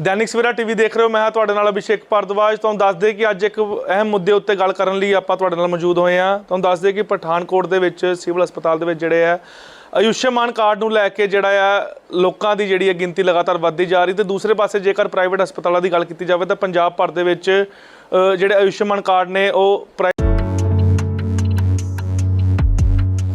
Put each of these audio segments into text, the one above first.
ਦੈਨਿਕ Savera TV ਦੇਖ ਰਹੇ ਹੋ, ਮੈਂ ਹਾਂ ਤੁਹਾਡੇ ਨਾਲ ਅਭਿਸ਼ੇਕ ਭਾਰਦਵਾਜ। ਤੁਹਾਨੂੰ ਦੱਸ ਦੇ ਕਿ ਅੱਜ ਇੱਕ ਅਹਿਮ ਮੁੱਦੇ ਉੱਤੇ ਗੱਲ ਕਰਨ ਲਈ ਆਪਾਂ ਤੁਹਾਡੇ ਨਾਲ ਮੌਜੂਦ ਹੋਏ ਹਾਂ। ਤੁਹਾਨੂੰ ਦੱਸ ਦੇ ਕਿ ਪਠਾਨਕੋਟ ਦੇ ਵਿੱਚ, ਸਿਵਲ ਹਸਪਤਾਲ ਦੇ ਵਿੱਚ ਜਿਹੜੇ ਆ, ਆਯੁਸ਼ਮਾਨ ਕਾਰਡ ਨੂੰ ਲੈ ਕੇ ਜਿਹੜਾ ਆ, ਲੋਕਾਂ ਦੀ ਜਿਹੜੀ ਹੈ ਗਿਣਤੀ ਲਗਾਤਾਰ ਵੱਧਦੀ ਜਾ ਰਹੀ ਤੇ ਦੂਸਰੇ ਪਾਸੇ ਜੇਕਰ ਪ੍ਰਾਈਵੇਟ ਹਸਪਤਾਲਾਂ ਦੀ ਗੱਲ ਕੀਤੀ ਜਾਵੇ ਤਾਂ ਪੰਜਾਬ ਭਰ ਦੇ ਵਿੱਚ ਜਿਹੜੇ ਆਯੁਸ਼ਮਾਨ ਕਾਰਡ ਨੇ ਉਹ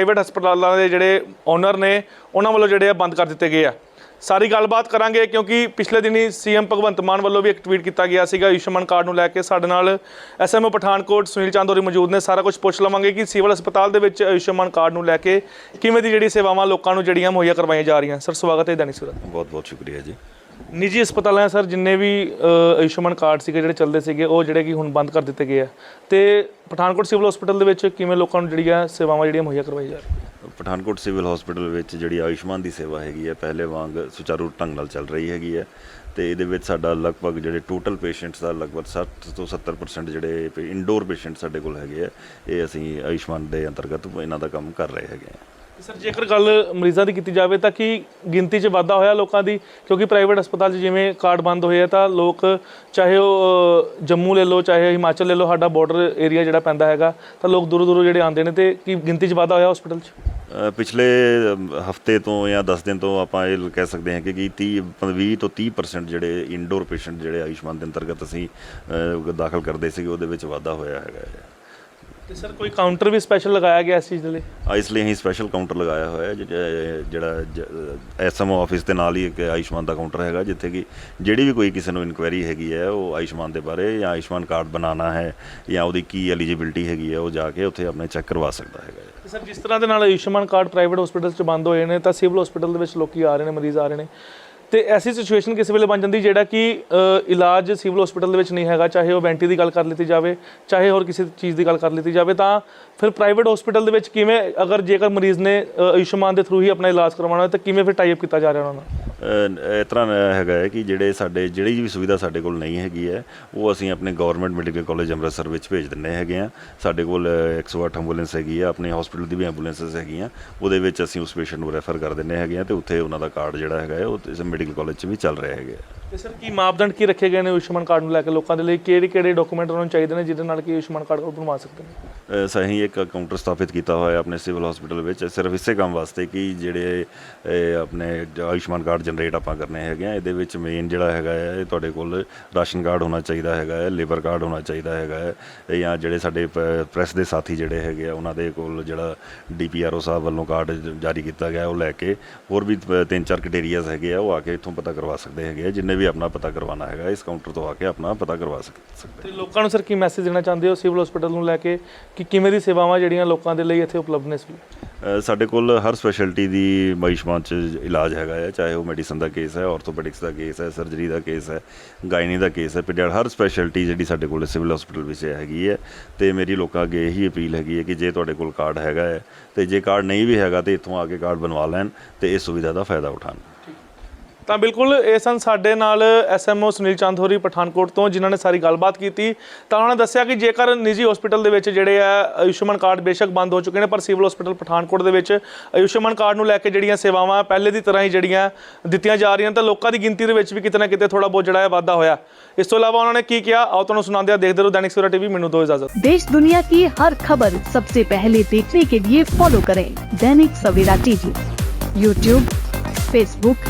ਪ੍ਰਾਈਵੇਟ ਹਸਪਤਾਲਾਂ ਦੇ ਜਿਹੜੇ ਓਨਰ ਨੇ, ਉਹਨਾਂ ਵੱਲੋਂ ਜਿਹੜੇ ਆ ਬੰਦ ਕਰ ਦਿੱਤੇ ਗਏ ਆ। ਸਾਰੀ ਗੱਲਬਾਤ ਕਰਾਂਗੇ ਕਿਉਂਕਿ ਪਿਛਲੇ ਦਿਨੀ ਸੀਐਮ ਭਗਵੰਤ ਮਾਨ ਵੱਲੋਂ ਵੀ ਇੱਕ ਟਵੀਟ ਕੀਤਾ ਗਿਆ ਸੀਗਾ, ਆਯੁਸ਼ਮਾਨ ਕਾਰਡ ਨੂੰ ਲੈ ਕੇ। ਸਾਡੇ ਨਾਲ ਐਸਐਮਓ ਪਠਾਨਕੋਟ ਸੁਨੀਲ ਚਾਂਦੋਰੀ ਮੌਜੂਦ ਨੇ, ਸਾਰਾ ਕੁਝ ਪੁੱਛ ਲਵਾਂਗੇ ਕਿ ਸਿਵਲ ਹਸਪਤਾਲ ਦੇ ਵਿੱਚ ਆਯੁਸ਼ਮਾਨ ਕਾਰਡ ਨੂੰ ਲੈ ਕੇ ਕਿਵੇਂ ਦੀ ਜਿਹੜੀ ਸੇਵਾਵਾਂ ਲੋਕਾਂ ਨੂੰ ਜਿਹੜੀਆਂ ਮੁਹੱਈਆ ਕਰਵਾਈਆਂ ਜਾ ਰਹੀਆਂ। ਸਰ, ਸਵਾਗਤ ਹੈ ਦਾਨੀ ਸੁਰਤ ਬਹੁਤ ਬਹੁਤ ਸ਼ੁਕਰੀਆ ਜੀ। ਨਿੱਜੀ ਹਸਪਤਾਲਾਂ ਸਰ ਜਿੰਨੇ ਵੀ ਆਯੁਸ਼ਮਾਨ ਕਾਰਡ ਸੀਗੇ ਜਿਹੜੇ ਚੱਲਦੇ ਸੀਗੇ, ਉਹ ਜਿਹੜੇ ਕਿ ਹੁਣ ਬੰਦ ਕਰ ਦਿੱਤੇ ਗਏ ਆ। ਤੇ ਪਠਾਨਕੋਟ ਸਿਵਲ ਹਸਪਤਾਲ ਦੇ ਵਿੱਚ ਕਿਵੇਂ ਲੋਕਾਂ ਨੂੰ ਜਿਹੜੀਆਂ ਸੇਵਾਵਾਂ ਜਿਹੜੀਆਂ ਮੁਹੱਈਆ ਕਰਵਾਈ ਜਾ ਰਹੀਆਂ? ਪਠਾਨਕੋਟ ਸਿਵਲ ਹਸਪੀਟਲ ਵਿੱਚ ਜਿਹੜੀ ਆਯੁਸ਼ਮਾਨ ਦੀ ਸੇਵਾ ਹੈਗੀ ਹੈ, ਪਹਿਲੇ ਵਾਂਗ ਸੁਚਾਰੂ ਢੰਗ ਨਾਲ ਚੱਲ ਰਹੀ ਹੈਗੀ ਹੈ। ਤੇ ਇਹਦੇ ਵਿੱਚ ਸਾਡਾ ਲਗਭਗ ਜਿਹੜੇ ਟੋਟਲ ਪੇਸ਼ੈਂਟਸ ਦਾ ਲਗਭਗ 60 ਤੋਂ 70% ਜਿਹੜੇ ਇਨਡੋਰ ਪੇਸ਼ੈਂਟ ਸਾਡੇ ਕੋਲ ਹੈਗੇ ਆ, ਇਹ ਅਸੀਂ ਆਯੁਸ਼ਮਾਨ ਦੇ ਅੰਤਰਗਤ ਇਹਨਾਂ ਦਾ ਕੰਮ ਕਰ ਰਹੇ ਹੈਗੇ ਆ। ਸਰ, ਜੇਕਰ ਗੱਲ ਮਰੀਜ਼ਾਂ ਦੀ ਕੀਤੀ ਜਾਵੇ ਤਾਂ ਕੀ ਗਿਣਤੀ 'ਚ ਵਾਧਾ ਹੋਇਆ ਲੋਕਾਂ ਦੀ? ਕਿਉਂਕਿ ਪ੍ਰਾਈਵੇਟ ਹਸਪਤਾਲ 'ਚ ਜਿਵੇਂ ਕਾਰਡ ਬੰਦ ਹੋਏ ਆ ਤਾਂ ਲੋਕ ਚਾਹੇ ਉਹ ਜੰਮੂ ਲੈ ਲਓ, ਚਾਹੇ ਹਿਮਾਚਲ ਲੈ ਲਓ, ਸਾਡਾ ਬਾਰਡਰ ਏਰੀਆ ਜਿਹੜਾ ਪੈਂਦਾ ਹੈਗਾ, ਤਾਂ ਲੋਕ ਦੂਰੋਂ ਦੂਰੋਂ ਜਿਹੜੇ ਆਉਂਦੇ ਨੇ ਤੇ ਕੀ ਗਿਣਤੀ 'ਚ ਵਾਧਾ ਹੋਇਆ ਹਸਪੀਟਲ 'ਚ? ਪਿਛਲੇ ਹਫ਼ਤੇ ਤੋਂ ਜਾਂ 10 ਦਿਨ ਤੋਂ ਆਪਾਂ ਇਹ ਕਹਿ ਸਕਦੇ ਹਾਂ ਕਿ ਕਿ 30 20 ਤੋਂ 30% ਜਿਹੜੇ ਇਨਡੋਰ ਪੇਸ਼ੈਂਟ ਜਿਹੜੇ ਆਯੁਸ਼ਮਾਨ ਦੇ ਅੰਤਰਗਤ ਅਸੀਂ ਦਾਖਲ ਕਰਦੇ ਸੀਗੇ, ਉਹਦੇ ਵਿੱਚ ਵਾਧਾ ਹੋਇਆ ਹੈਗਾ ਤੇ ਸਰ ਕੋਈ ਕਾਊਂਟਰ ਵੀ ਸਪੈਸ਼ਲ ਲਗਾਇਆ ਗਿਆ ਇਸ ਚੀਜ਼ ਦੇ ਲਈ? ਆ ਇਸ ਲਈ ਅਸੀਂ ਸਪੈਸ਼ਲ ਕਾਊਂਟਰ ਲਗਾਇਆ ਹੋਇਆ ਹੈ ਜਿਹੜਾ- ਜਿਹੜਾ ਐਸਐਮਓ ਆਫਿਸ ਦੇ ਨਾਲ ਹੀ ਇੱਕ ਆਯੁਸ਼ਮਾਨ ਦਾ ਕਾਊਂਟਰ ਹੈਗਾ ਜਿੱਥੇ ਕਿ ਜਿਹੜੀ ਵੀ ਕੋਈ ਕਿਸੇ ਨੂੰ ਇਨਕੁਆਇਰੀ ਹੈਗੀ ਹੈ ਉਹ ਆਯੁਸ਼ਮਾਨ ਦੇ ਬਾਰੇ ਜਾਂ ਆਯੁਸ਼ਮਾਨ ਕਾਰਡ ਬਣਾਉਣਾ ਹੈ ਜਾਂ ਉਹਦੀ ਕੀ ਐਲੀਜੀਬਿਲਟੀ ਹੈਗੀ ਹੈ ਉਹ ਜਾ ਕੇ ਉੱਥੇ ਆਪਣੇ ਚੈੱਕ ਕਰਵਾ ਸਕਦਾ ਹੈਗਾ ਹੈ। ਤੇ ਸਰ ਜਿਸ ਤਰ੍ਹਾਂ ਦੇ ਨਾਲ ਆਯੁਸ਼ਮਾਨ ਕਾਰਡ ਪ੍ਰਾਈਵੇਟ ਹਸਪੀਟਲ 'ਚ ਬੰਦ ਹੋਏ ਨੇ ਤਾਂ ਸਿਵਲ ਹਸਪੀਟਲ ਦੇ ਵਿੱਚ ਲੋਕੀ ਆ ਰਹੇ ਨੇ ਮਰੀਜ਼ ਆ ਰਹੇ ਨੇ। ਤੇ ਐਸੀ ਸਿਚੁਏਸ਼ਨ ਕਿਸੇ ਵੇਲੇ ਬਣ ਜਾਂਦੀ ਜਿਹੜਾ ਕਿ ਇਲਾਜ ਸਿਵਲ ਹਸਪੀਟਲ ਦੇ ਵਿੱਚ ਨਹੀਂ ਹੈਗਾ, ਚਾਹੇ ਉਹ ਵੈਂਟੀ ਦੀ ਗੱਲ ਕਰ ਲਿੱਤੀ ਜਾਵੇ, ਚਾਹੇ ਹੋਰ ਕਿਸੇ ਚੀਜ਼ ਦੀ ਗੱਲ ਕਰ ਲਿੱਤੀ ਜਾਵੇ, ਤਾਂ ਫਿਰ ਪ੍ਰਾਈਵੇਟ ਹਸਪੀਟਲ ਦੇ ਵਿੱਚ ਕਿਵੇਂ, ਅਗਰ ਜੇਕਰ ਮਰੀਜ਼ ਨੇ ਆਯੁਸ਼ਮਾਨ ਦੇ ਥਰੂ ਹੀ ਆਪਣਾ ਇਲਾਜ ਕਰਵਾਉਣਾ ਹੈ ਤਾਂ ਕਿਵੇਂ ਫਿਰ ਟਾਈ ਕੀਤਾ ਜਾ ਰਿਹਾ ਉਹਨਾਂ ਨਾਲ ਇਸ ਤਰ੍ਹਾਂ ਹੈਗਾ ਹੈ ਕਿ ਜਿਹੜੇ ਸਾਡੇ ਜਿਹੜੀ ਵੀ ਸੁਵਿਧਾ ਸਾਡੇ ਕੋਲ ਨਹੀਂ ਹੈਗੀ ਹੈ ਉਹ ਅਸੀਂ ਆਪਣੇ ਗਵਰਨਮੈਂਟ ਮੈਡੀਕਲ ਕਾਲਜ ਅੰਮ੍ਰਿਤਸਰ ਵਿੱਚ ਭੇਜ ਦਿੰਨੇ ਹੈਗੇ ਆ ਸਾਡੇ ਕੋਲ ਅ, 108 ਐਂਬੂਲੈਂਸ ਹੈਗੀ ਆ ਆਪਣੇ ਹਸਪੀਟਲ ਦੀ ਵੀ ਐਂਬੂਲੈਂਸਸ ਹੈਗੀਆਂ। ਉਹਦੇ ਵਿੱਚ ਅਸੀਂ ਉਸ ਪੇਸ਼ੈਂਟ ਨੂੰ ਰੈਫਰ ਕਰ ਦਿੰਨੇ ਹੈਗੇ ਆ ਤੇ ਉੱਥੇ ਉਹਨਾਂ ਦਾ ਕਾਰਡ ਜਿਹੜਾ ਹੈਗਾ ਹੈ ਉਹ ਇਸ ਮੈਡੀਕਲ ਕਾਲਜ 'ਚ ਵੀ ਚੱਲ ਰਿਹਾ ਹੈਗਾ ਤੇ ਸਰ ਕੀ ਮਾਪਦੰਡ ਕੀ ਰੱਖੇ ਗਏ ਨੇ ਆਯੁਸ਼ਮਾਨ ਕਾਰਡ ਨੂੰ ਲੈ ਕੇ ਲੋਕਾਂ ਦੇ ਲਈ? ਕਿਹੜੇ ਕਿਹੜੇ ਡਾਕੂਮੈਂਟ ਉਹਨਾਂ ਨੂੰ ਚਾਹੀਦੇ ਨੇ ਜਿਹਦੇ ਨਾਲ ਕਿ ਆਯੁਸ਼ਮਾਨ ਕਾਰਡ ਉਹ ਬਣਵਾ ਸਕਦੇ ਨੇ? ਅ, ਸਹੀ ਇੱਕ ਕਾਊਂਟਰ ਸਥਾਪਿਤ ਕੀਤਾ ਹੋਇਆ ਆਪਣੇ ਸਿਵਲ ਹਸਪੀਟਲ ਵਿੱਚ। ਸਿਰਫ ਇਸੇ ਕੰਮ ਵਾਸਤੇ ਕਿ ਜਿਹੜੇ ਇਹ ਆਪਣੇ ਜ- ਆਯੁਸ਼ਮਾਨ ਕਾਰਡ ਜਨਰੇਟ ਆਪਾਂ ਕਰਨੇ ਹੈਗੇ ਆ। ਇਹਦੇ ਵਿੱਚ ਮੇਨ ਜਿਹੜਾ ਹੈਗਾ ਹੈ ਇਹ ਤੁਹਾਡੇ ਕੋਲ ਰਾਸ਼ਨ ਕਾਰਡ ਹੋਣਾ ਚਾਹੀਦਾ ਹੈਗਾ ਹੈ ਲੇਬਰ ਕਾਰਡ ਹੋਣਾ ਚਾਹੀਦਾ ਹੈਗਾ ਹੈ ਇਹ ਜਾਂ ਜਿਹੜੇ ਸਾਡੇ ਪ੍ਰੈਸ ਦੇ ਸਾਥੀ ਜਿਹੜੇ ਹੈਗੇ ਆ ਉਹਨਾਂ ਦੇ ਕੋਲ ਜਿਹੜਾ ਡੀਪੀਆਰਓ ਸਾਹਿਬ ਵੱਲੋਂ ਕਾਰਡ ਜ- ਜਾਰੀ ਕੀਤਾ ਗਿਆ ਉਹ ਲੈ ਕੇ ਹੋਰ ਵੀ ਤ- ਤਿੰਨ ਚਾਰ ਕ੍ਰਾਈਟੇਰੀਆਜ਼ ਹੈਗੇ ਆ ਉਹ ਆ ਕੇ ਇੱਥੋਂ ਪਤਾ ਕਰਵਾ ਸਕਦੇ ਹੈਗੇ ਆ। ਜਿੰਨੇ ਵੀ ਆਪਣਾ ਪਤਾ ਕਰਵਾਉਣਾ ਹੈਗਾ ਇਸ ਕਾਊਂਟਰ ਤੋਂ ਆ ਕੇ ਆਪਣਾ ਪਤਾ ਕਰਵਾ ਸਕ- ਸਕਦੇ ਤੇ ਲੋਕਾਂ ਨੂੰ ਸਰ ਕੀ ਮੈਸੇਜ ਦੇਣਾ ਚਾਹੁੰਦੇ ਹੋ? ਸਿਵਲ ਹਸਪੀਟਲ ਨੂੰ ਲੈ ਕੇ ਕਿ ਕਿਵੇਂ ਦੀ ਸੇਵਾਵਾਂ ਜਿਹੜੀਆਂ ਲੋਕਾਂ ਦੇ ਲਈ ਇੱਥੇ ਉਪਲਬਧ ਨੇ ਇਸ ਵੇਲੇ? ਸਾਡੇ ਕੋਲ ਹਰ ਸਪੈਸ਼ਲਿਟੀ ਦੀ ਆਯੁਸ਼ਮਾਨ ਚ ਇਲਾਜ ਹੈਗਾ ਹੈ ਚਾਹੇ ਉਹ ਮੈਡੀਸਨ ਦਾ ਕੇਸ ਹੈ ਆਰਥੋਪੈਡਿਕਸ ਦਾ ਕੇਸ ਹੈ ਸਰਜਰੀ ਦਾ ਕੇਸ ਹੈ, ਗਾਇਨੀ ਦਾ ਕੇਸ ਹੈ ਪੀਡੀਆਟ ਹਰ ਸਪੈਸ਼ਲਿਟੀ ਜਿਹੜੀ ਸਾਡੇ ਕੋਲ ਸਿਵਲ ਹਸਪੀਟਲ ਵਿੱਚ ਹੈਗੀ ਹੈ। ਤੇ ਮੇਰੀ ਲੋਕਾਂ ਅੱਗੇ ਇਹੀ ਅਪੀਲ ਹੈਗੀ ਹੈ ਕਿ ਜੇ ਤੁਹਾਡੇ ਕੋਲ ਕਾਰਡ ਹੈਗਾ ਹੈ ਤੇ ਜੇ ਕਾਰਡ ਨਹੀਂ ਵੀ ਹੈਗਾ ਤੇ ਇੱਥੋਂ ਆ ਕੇ ਕਾਰਡ ਬਣਵਾ ਲੈਣ ਤੇ ਇਸ ਸੁਵਿਧਾ ਦਾ ਫਾਇਦਾ ਉਠਾਉਣ। ਤਾਂ ਬਿਲਕੁਲ ਇਹ ਸਨ ਸਾਡੇ ਨਾਲ ਐਸਐਮਓ ਸੁਨੀਲ ਚੰਦ ਹੋਰੀ ਪਠਾਨਕੋਟ ਤੋਂ ਜਿਨ੍ਹਾਂ ਨੇ ਸਾਰੀ ਗੱਲਬਾਤ ਕੀਤੀ ਤਾਂ ਉਹਨਾਂ ਨੇ ਦੱਸਿਆ ਕਿ ਜੇਕਰ ਨਿੱਜੀ ਹਸਪੀਟਲ ਦੇ ਵਿੱਚ ਜਿਹੜੇ ਆ ਆਯੁਸ਼ਮਾਨ ਕਾਰਡ ਬੇਸ਼ੱਕ ਬੰਦ ਹੋ ਚੁੱਕੇ ਨੇ ਪਰ ਸਿਵਲ ਹਸਪੀਟਲ ਪਠਾਨਕੋਟ ਦੇ ਵਿੱਚ ਆਯੁਸ਼ਮਾਨ ਕਾਰਡ ਨੂੰ ਲੈ ਕੇ ਜਿਹੜੀਆਂ ਸੇਵਾਵਾਂ ਪਹਿਲੇ ਦੀ ਤਰ੍ਹਾਂ ਹੀ ਜਿਹੜੀਆਂ ਦਿੱਤੀਆਂ ਜਾ ਰਹੀਆਂ ਤਾਂ ਲੋਕਾਂ ਦੀ ਗਿਣਤੀ ਦੇ ਵਿੱਚ ਵੀ ਕਿਤੇ ਨਾ ਕਿਤੇ ਥੋੜਾ ਬਹੁਤ ਜਿਹੜਾ ਹੈ ਵਾਧਾ ਹੋਇਆ ਇਸ ਤੋਂ ਇਲਾਵਾ ਉਹਨਾਂ ਨੇ ਕੀ ਕਿਹਾ ਆਓ ਤੁਹਾਨੂੰ ਸੁਣਾਉਂਦੇ ਆ ਦੇਖਦੇ ਰਹੋ ਦੈਨਿਕ ਸਵੇਰਾ ਟੀਵੀ ਮੈਨੂੰ ਦਿਓ ਇਜਾਜ਼ਤ देश दुनिया की हर खबर सबसे पहले देखने के लिए फॉलो करें Dainik Savera TV YouTube Facebook